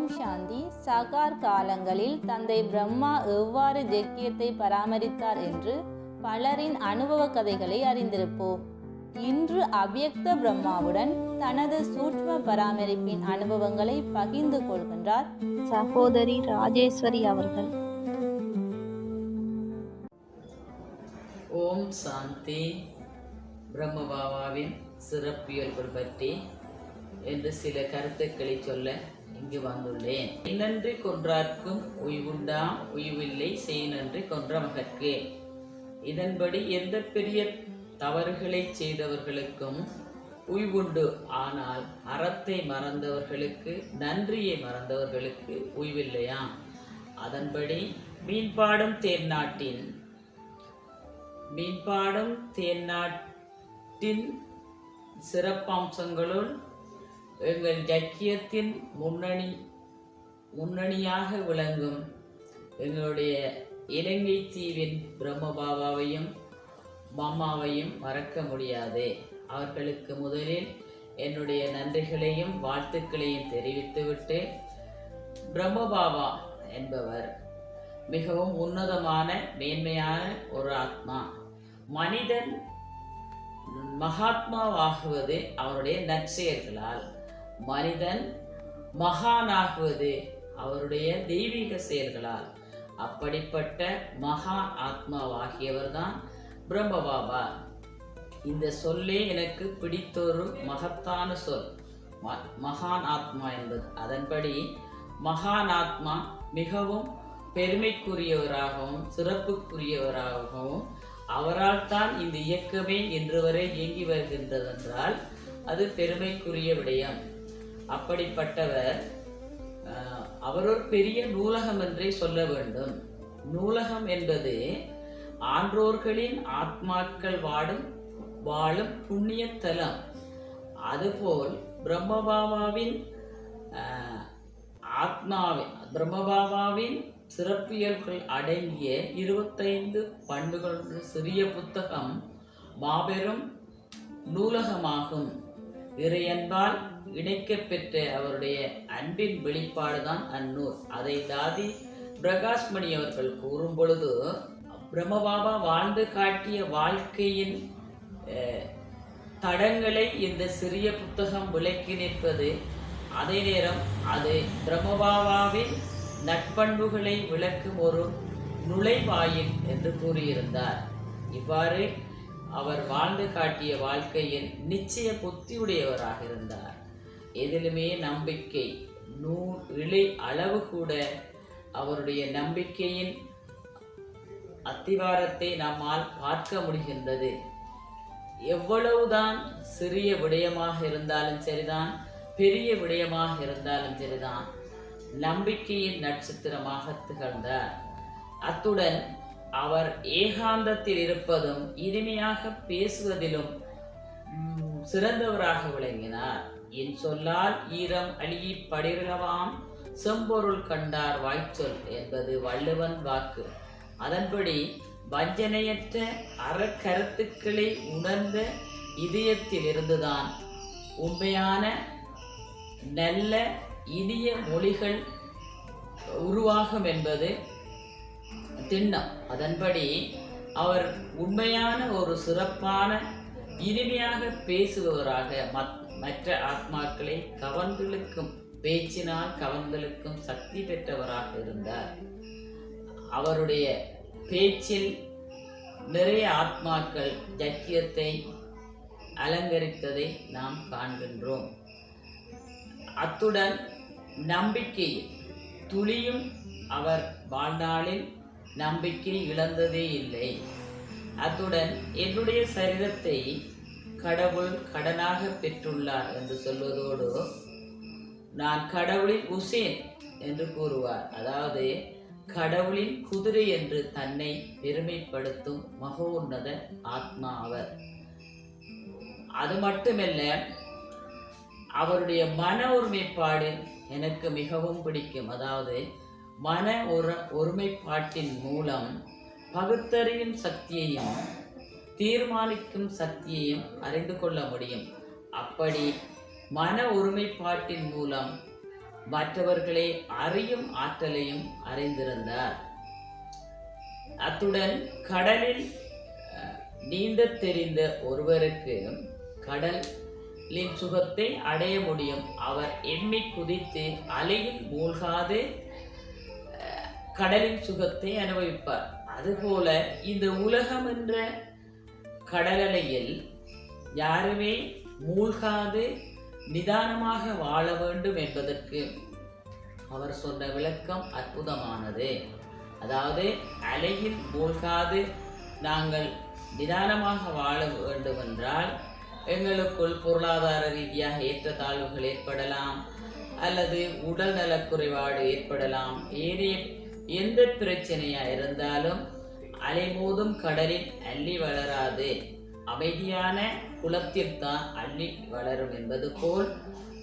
ஓம் சாந்தி சகார் காலங்களில் தந்தை பிரம்மா எவ்வாறு ஜக்கியத்தை பராமரித்தார் என்று பலரின் அனுபவ கதைகளை அறிந்திருப்போம். இன்று அவ்யக்த பிரம்மாவுடன் தனது சூட்ச்ம பராமரிப்பின் அனுபவங்களை பகிர்ந்து கொள்கின்றார் சகோதரி ராஜேஸ்வரி அவர்கள். ஓம் சாந்தி. பிரம்மபாபாவின் சிறப்பியல்பு பற்றி என்று சில கருத்துக்களை சொல்ல இங்கு வந்துள்ளேன். இன்னன்றி கொன்றார்க்கும் உய்வுண்டாம் உய்வில்லை செய்நன்றி கொன்ற மகற்கே. இதன்படி எந்த பெரிய தவறுகளை செய்தவர்களுக்கும் உய்வுண்டு. ஆனால் அறத்தை மறந்தவர்களுக்கு நன்றியை மறந்தவர்களுக்கு உய்வில்லையாம் அதன்படி மீன்பாடும் தேர்நாட்டின் மீன்பாடும் தேன்னாட்டின் சிறப்பம்சங்களுள் எங்கள் ஜக்கியத்தின் முன்னணி முன்னணியாக விளங்கும் எங்களுடைய இலங்கை தீவின் பிரம்மபாபாவையும் மாமாவையும் மறக்க முடியாது. அவர்களுக்கு முதலில் என்னுடைய நன்றிகளையும் வாழ்த்துக்களையும் தெரிவித்துவிட்டு பிரம்மபாபா என்பவர். மிகவும் உன்னதமான மேன்மையான ஒரு ஆத்மா. மனிதன் மகாத்மாவாகுவது அவருடைய நற்செயல்களால் மனிதன் மகானாகுவது அவருடைய தெய்வீக செயல்களால். அப்படிப்பட்ட மகா ஆத்மாவாகியவர் தான் பிரம்மபாபா. இந்த சொல்லே எனக்கு பிடித்தொரு மகத்தான சொல். ம- மகான் ஆத்மா என்பது. அதன்படி மகான் ஆத்மா மிகவும் பெருமைக்குரியவராகவும் சிறப்புக்குரியவராகவும் அவரால் தான் இந்த இயக்கமே இன்று வரை இயங்கி வருகின்றதென்றால் அது பெருமைக்குரிய விடயம். அப்படிப்பட்டவர் ஆஹ், அவர் ஒரு பெரிய நூலகம் என்றே சொல்ல வேண்டும். நூலகம் என்பது ஆன்றோர்களின் ஆத்மாக்கள் வாடும் வாழும் புண்ணிய தலம் அதுபோல் பிரம்மபாபாவின் ஆத்மாவின் பிரம்மபாபாவின் சிறப்பியல்கள் அடங்கிய இருபத்தைந்து பண்புகள் சிறிய புத்தகம் மாபெரும் நூலகமாகும். இறையன்பால் இணைக்கப்பெற்ற அவருடைய அன்பின் வெளிப்பாடுதான் அந்நூல் அதை தாதி பிரகாஷ்மணி அவர்கள் கூறும் பொழுது பிரம்மபாபா வாழ்ந்து காட்டிய வாழ்க்கையின் தடங்களை இந்த சிறிய புத்தகம் விளக்கி நிற்பது. அதே நேரம் அது பிரம்மபாபாவின் நட்பண்புகளை விளக்கும் ஒரு நுழைவாயில் என்று கூறியிருந்தார். இவ்வாறு அவர் வாழ்ந்து காட்டிய வாழ்க்கையில் நிச்சய புத்தியுடையவராக இருந்தார். எதிலுமே நம்பிக்கை. நூல் இழை அளவு கூட அவருடைய நம்பிக்கையின் அத்திவாரத்தை நம்மால் பார்க்க முடிகின்றது. எவ்வளவுதான் சிறிய விடயமாக இருந்தாலும் சரிதான் பெரிய விடயமாக இருந்தாலும் சரிதான். நம்பிக்கையின் நட்சத்திரமாக திகழ்ந்தார். அத்துடன் அவர் ஏகாந்தத்தில் இருப்பதும் இனிமையாக பேசுவதிலும் சிறந்தவராக விளங்கினார். என் சொல்லால் ஈரம் அழியி படிரலவாம் செம்பொருள் கண்டார் வாய்ச்சொல் என்பது வள்ளுவன் வாக்கு. அதன்படி வஞ்சனையற்ற அறக்கருத்துக்களை உணர்ந்த இதயத்திலிருந்துதான் உண்மையான நல்ல இனிய மொழிகள் உருவாகும் என்பது திண்ணம். அதன்படி அவர் உண்மையான ஒரு சிறப்பான இனிமையாக பேசுபவராக மத்- மற்ற ஆத்மாக்களை கவர்ந்தெழுக்கும் பேச்சினால் கவர்ந்தெழுக்கும் சக்தி பெற்றவராக இருந்தார். அவருடைய பேச்சில் நிறைய ஆத்மாக்கள் ஜக்கியத்தை அலங்கரித்ததை நாம் காண்கின்றோம். அத்துடன் நம்பிக்கையில் துளியும் அவர் வாழ்நாளில் நம்பிக்கை இழந்ததே இல்லை. அத்துடன் என்னுடைய சரீரத்தை கடவுள் கடனாக பெற்றுள்ளார் என்று சொல்வதோடு நான் கடவுளின் உசேன் என்று கூறுவார். அதாவது கடவுளின் குதிரை என்று தன்னை பெருமைப்படுத்தும் மகோன்னத ஆத்மா அவர். அது மட்டுமல்ல அவருடைய மன ஒருமைப்பாடு எனக்கு மிகவும் பிடிக்கும். அதாவது மன ஒரு ஒருமைப்பாட்டின் மூலம் பகுத்தறியும் சக்தியையும் தீர்மானிக்கும் சக்தியையும் அறிந்து கொள்ள முடியும். அப்படி மன ஒருமைப்பாட்டின் மூலம் மற்றவர்களை அறியும் ஆற்றலையும் அறிந்திருந்தார். அத்துடன் கடலில் நீந்த தெரிந்த ஒருவருக்கு கடலின் சுகத்தை அடைய முடியும். அவர் எண்ணி குதித்து அலையில் மூழ்காது கடலின் சுகத்தை அனுபவிப்பார். அதுபோல இந்த உலகம் என்ற கடலலையில் யாருமே மூழ்காது நிதானமாக வாழ வேண்டும் என்பதற்கு அவர் சொன்ன விளக்கம் அற்புதமானது. அதாவது அலையில் மூழ்காது நாங்கள் நிதானமாக வாழ வேண்டுமென்றால் எங்களுக்குள் பொருளாதார ரீதியாக ஏற்றத்தாழ்வுகள் ஏற்படலாம் அல்லது உடல் நலக்குறைபாடு ஏற்படலாம். ஏதே எந்த பிரச்சனையாக இருந்தாலும் அலைமோதும் கடலில் அள்ளி வளராது. அமைதியான குளத்தில்தான் அள்ளி வளரும் என்பது போல்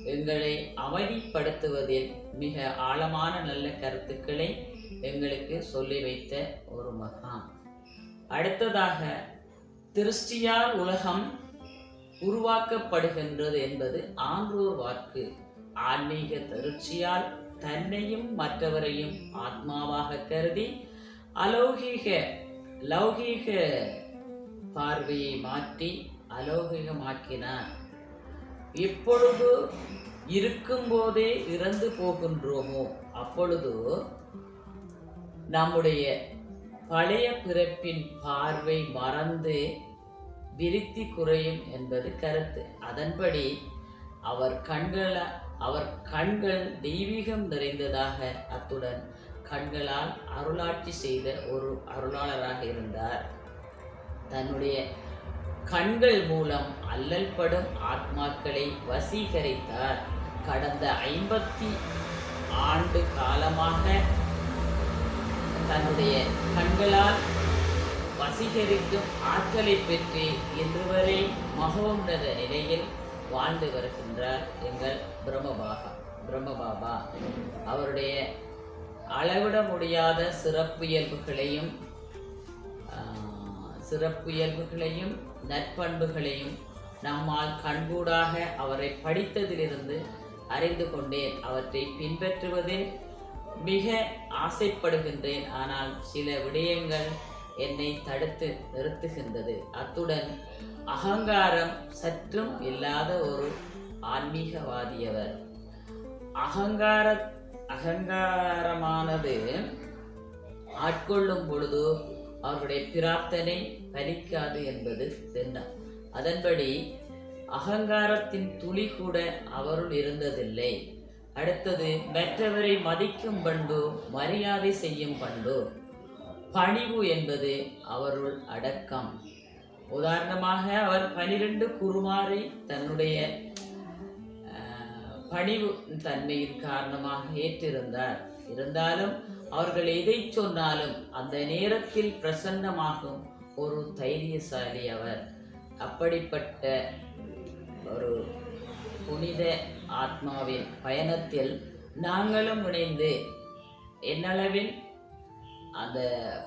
எங்களை அமைதிப்படுத்துவதில் மிக ஆழமான நல்ல கருத்துக்களை எங்களுக்கு சொல்லி வைத்த ஒரு மகான். அடுத்ததாக திருஷ்டியால் உலகம் உருவாக்கப்படுகின்றது என்பது ஆன்றோர் வாக்கு. ஆன்மீக திருச்சியால் தன்னையும் மற்றவரையும் ஆத்மாவாக கருதி அலௌகீக லௌகீக பார்வையை மாற்றி அலௌகிகமாக்கினார். இப்பொழுது இருக்கும்போதே இறந்து போகின்றோமோ அப்பொழுது நம்முடைய பழைய பிறப்பின் பார்வை மறந்து விருத்தி குறையும் என்பது கருத்து. அதன்படி அவர் கண்கள அவர் கண்கள் தெய்வீகம் நிறைந்ததாக அத்துடன் கண்களால் அருளாட்சி செய்த ஒரு அருளாளராக இருந்தார். தன்னுடைய கண்கள் மூலம் அல்லல்படும் ஆத்மாக்களை வசீகரித்தார். கடந்த ஐம்பத்தி ஆண்டு காலமாக தன்னுடைய கண்களால் வசீகரிக்கும் ஆற்றலை பெற்று இன்று வரை மகோன்னத நிலையில் வாழ்ந்து வருகின்றார் எங்கள் பிரம்மபாகா பிரம்மபாபா. அவருடைய அளவிட முடியாத சிறப்புயல்புகளையும் சிறப்புயல்புகளையும் நற்பண்புகளையும் நம்மால் கண்கூடாக அவரை படித்ததிலிருந்து அறிந்து கொண்டேன். அவற்றை பின்பற்றுவதில் மிக ஆசைப்படுகின்றேன். ஆனால் சில விடயங்கள் என்னை தடுத்து நிறுத்துகின்றது. அத்துடன் அகங்காரம் சற்றும் இல்லாத ஒரு ஆன்மீகவாதியவர். அகங்கார அகங்காரமானது ஆட்கொள்ளும் பொழுது அவருடைய பிரார்த்தனை பலிக்காது என்பது திண்ணம் அதன்படி அகங்காரத்தின் துளி கூட அவருள் இருந்ததில்லை. அடுத்தது மற்றவரை மதிக்கும் பண்பு மரியாதை செய்யும் பண்பு பணிவு என்பது அவருள் அடக்கம். உதாரணமாக அவர் பனிரெண்டு குருமாரை தன்னுடைய பணிவு தன்மையின் காரணமாக ஏற்றிருந்தார். இருந்தாலும் அவர்கள் எதை சொன்னாலும் அந்த நேரத்தில் பிரசன்னமாகும் ஒரு தைரியசாலி அவர். அப்படிப்பட்ட ஒரு புனித ஆத்மாவின் பயணத்தில் நாங்களும் இணைந்து என்னளவில் அந்த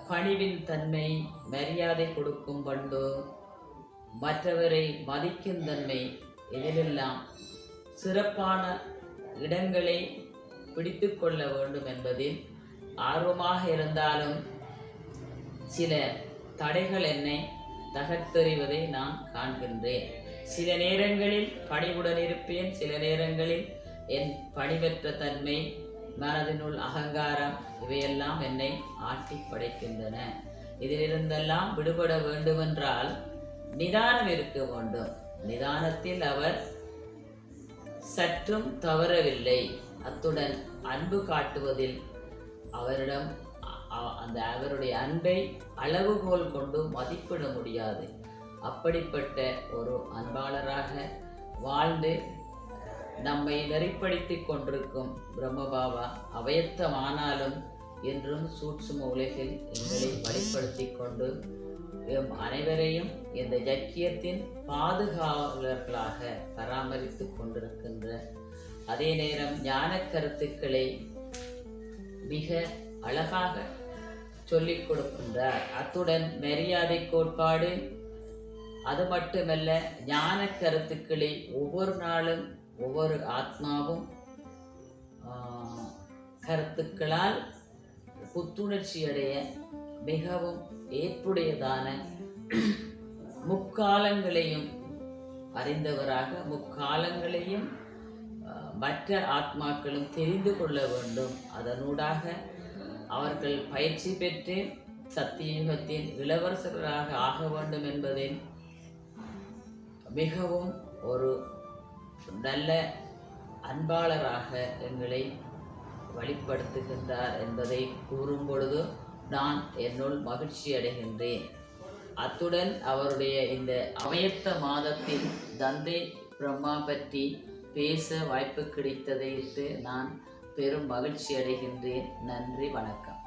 பணிவின் தன்மை மரியாதை கொடுக்கும் பண்பு மற்றவரை மதிக்கும் தன்மை இதிலெல்லாம் சிறப்பான இடங்களை பிடித்து கொள்ள வேண்டும் என்பதில் ஆர்வமாக இருந்தாலும் சில தடைகள் என்னை தகர்த்தெறிவதை நான் காண்கின்றேன். சில நேரங்களில் பணிவுடன் இருப்பேன் சில நேரங்களில் என் பணிவற்ற தன்மை மனதினுள் அகங்காரம் இவையெல்லாம் என்னை ஆட்டி படைக்கின்றன. இதிலிருந்தெல்லாம் விடுபட வேண்டுமென்றால் நிதானம் இருக்க வேண்டும். நிதானத்தில் அவர் சற்றும் தவறவில்லை. அத்துடன் அன்பு காட்டுவதில் அவரிடம் அந்த அவருடைய அன்பை அளவுகோல் கொண்டு மதிப்பிட முடியாது. அப்படிப்பட்ட ஒரு அன்பாளராக வாழ்ந்து நம்மை நெறிப்படுத்தி கொண்டிருக்கும் பிரம்மபாபா அவயத்தமானாலும் என்றும் சூட்சும உலகில் எங்களை வழிப்படுத்தி கொண்டு எம் அனைவரையும் இந்த ஜக்கியத்தின் பாதுகாவலர்களாக பராமரித்து கொண்டிருக்கின்ற அதே நேரம் ஞான கருத்துக்களை மிக அழகாக சொல்லிக் கொடுக்கின்றார். அத்துடன் மரியாதை கோட்பாடு அது மட்டுமல்ல ஞான கருத்துக்களை ஒவ்வொரு நாளும் ஒவ்வொரு ஆத்மாவும் கருத்துக்களால் புத்துணர்ச்சி அடைய மிகவும் ஏற்புடையதான முக்காலங்களையும் அறிந்தவராக முக்காலங்களையும் மற்ற ஆத்மாக்களும் தெரிந்து கொள்ள வேண்டும். அதனூடாக அவர்கள் பயிற்சி பெற்று சத்தியுகத்தின் இளவரசர்களாக ஆக வேண்டும் என்பதில் மிகவும் ஒரு நல்ல அன்பாளராக எங்களை வழிப்படுத்துகின்றார் என்பதை கூறும் பொழுது நான் என்னுள் மகிழ்ச்சி அடைகின்றேன். அத்துடன் அவருடைய இந்த அவயத்த மாதத்தில் தந்தை பிரம்மா பற்றி பேச வாய்ப்பு கிடைத்ததையிட்டு நான் பெரும் மகிழ்ச்சி அடைகின்றேன். நன்றி வணக்கம்.